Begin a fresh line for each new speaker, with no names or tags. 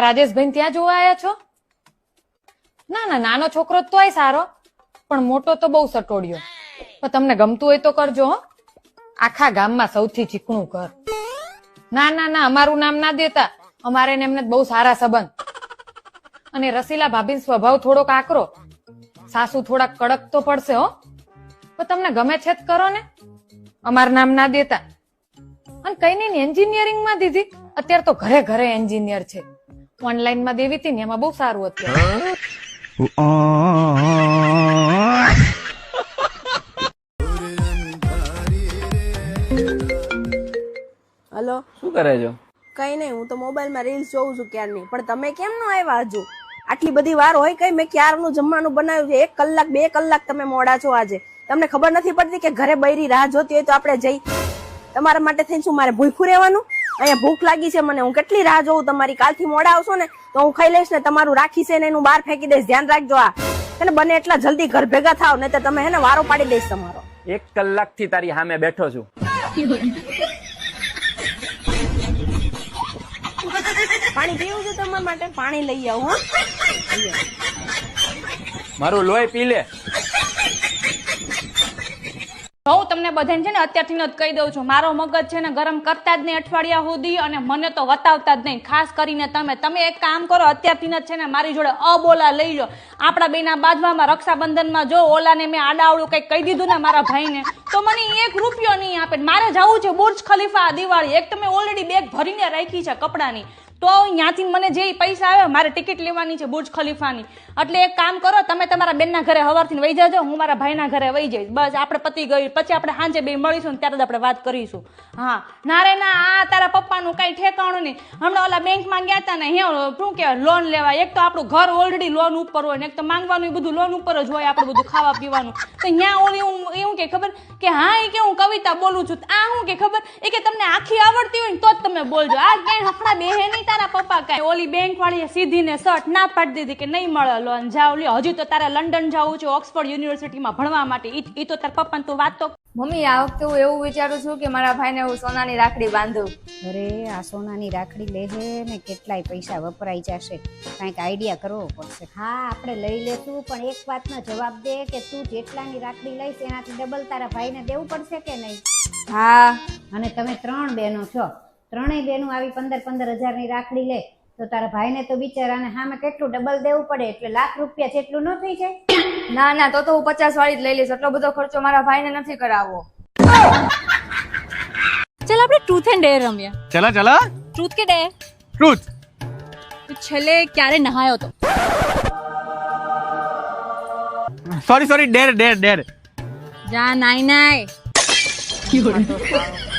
રાજેશભાઈ ત્યાં જોવા આવ્યા છો? ના ના, નાનો છોકરો તો સારો. પણ મોટો તો બહુ સટોડિયો. પણ તમને ગમતું હોય તો કરજો હો. આખા ગામમાં સૌથી ચીકણું કર ના ના ના, અમારું નામ ના દેતા. અમારે એમને બહુ સારા સંબંધ. અને રસીલા ભાભી સ્વભાવ થોડોક આકરો. સાસુ થોડાક કડક તો પડશે હો. પણ તમને ગમે છે જ કરો ને. અમારું નામ ના દેતા. અને કઈ નઈ એન્જિનિયરિંગમાં દીધી. અત્યારે તો ઘરે ઘરે એન્જિનિયર છે. ઓનલાઈનમાં દેવી હતી ને એમાં બહુ સારું હતું.
હલો?
શું કરે છો?
કઈ નહીં હું તો મોબાઈલમાં રીલ્સ જોઉં છું ક્યારની. પણ તમે કેમ નો આવ્યા હજુ? આટલી બધી વાર હોય કઈ મેં ક્યારનું જમવાનું બનાવ્યું છે? એક કલાક બે કલાક તમે મોડા છો આજે. તમને ખબર નથી પડતી કે ઘરે બૈરી રાહ જોતી હોય તો આપણે જઈ? તમારા માટે થઈને શું મારે ભૂખું રહેવાનું? અહીંયા ભૂખ લાગી છે મને હું કેટલી રાહ જોઉં તમારી? કાલથી મોડા આવશો ને તો હું ખાઈ લઈશ ને તમારું રાખી છે ને એનું બહાર ફેંકી દઈશ. ધ્યાન રાખજો આ. અને બને એટલા જલ્દી ઘર ભેગા થાવ ને તો તમે હે ને વારો પાડી દઈશ તમારો.
એક કલાકથી તારી સામે બેઠો છું.
પાણી પીવું છે તમારા માટે? પાણી લઈ આવું હા.
મારું લોહી પી લે.
હું તમને બધાને છે ને અત્યારથી જ કહી દઉં છું. મારો મગજ છે ને ગરમ કરતા જ નહીં અઠવાડિયા સુધી અને મને તો વતાવતા જ નહીં. ખાસ કરીને તમે. તમે એક કામ કરો, અત્યારથી જ છે ને મારી જોડે અબોલા લઈ લો. આપણા બેના બાજવામાં રક્ષાબંધનમાં જો ઓલાને મેં આડાવડું કંઈક કહી દીધું ને મારા ભાઈને, તો મને એક રૂપિયો નહીં આપે. મારે જવું છે બુર્જ ખલીફા દિવાળી. એક તમે ઓલરેડી બેગ ભરીને રાખી છે કપડાની. તો ત્યાંથી મને જે પૈસા આવે, મારે ટિકિટ લેવાની છે બુર્જ ખલીફાની. એટલે એક કામ કરો, તમે તમારા બેનના ઘરે હવારથી વહી જાજો, હું મારા ભાઈના ઘરે વહી જઈશ. બસ, આપણે પતી ગયું પછી આપણે સાંજે બે મળીશું ને ત્યારે જ આપણે વાત કરીશું. હા ના રે ના, આ તારા પપ્પાનું કાંઈ ઠેકાણું નહીં. હમણાં ઓલા બેંકમાં ગયા હતા ને હે શું કહેવાય લોન લેવા. એક તો આપણું ઘર ઓલરેડી લોન ઉપર હોય ને, એક તો માંગવાનું એ બધું લોન ઉપર જ હોય આપણું બધું ખાવા પીવાનું. તો ત્યાં ઓલી હું એવું કે ખબર? કે હા, એ કે હું કવિતા બોલું છું. આ હું કે ખબર? એ કે તમને આખી આવડતી હોય ને, તો જ તમે બોલજો. આ ક્યાંય હફડા બેહે નહીં તારા પપ્પા કઈ? ઓલી બેંક વાળી સીધી ને સટ ના પાડી દીધી કે નહીં મળે લોન? જાવ લ્યો. હજી તો તારે લંડન જવું છે ઓક્સફોર્ડ યુનિવર્સિટીમાં ભણવા માટે. ઈ તો તારા પપ્પાને તું વાત તો
મમ્મી આ વખતે હું એવું વિચારું છું કે મારા ભાઈને હું સોનાની રાખડી બાંધું.
અરે આ સોનાની રાખડી લેહે ને કેટલાય પૈસા વપરાઈ જશે. કાંઈક આઈડિયા કરવો પડશે. હા આપણે લઈ લેશું પણ એક વાતનો જવાબ દે કે તું જેટલાની રાખડી લઈશ એનાથી ડબલ તારા ભાઈને દેવું પડશે કે નહીં?
હા.
અને તમે ત્રણ બહેનો છો. ત્રણેય બહેનો આવી પંદર પંદર હજારની રાખડી લે તો તારા ભાઈને તો બિચારાને સામે કેટલું ડબલ દેવું પડે? એટલે લાખ રૂપિયા જેટલું ન થઈ જાય?
ના ના તો તો હું પચાસ વાળી જ લઈ લઈશ. એટલો બધો ખર્ચો મારા ભાઈને નથી કરાવવો.
ચાલ આપણે ટ્રુથ એન્ડ ડેર રમીએ.
ચલા ચલા.
ટ્રુથ કે ડેર
ટ્રુથ
છેલ્લે ક્યારે નહાયો તો?
સોરી સોરી ડેર ડેર ડેર
જા નાઈ નાય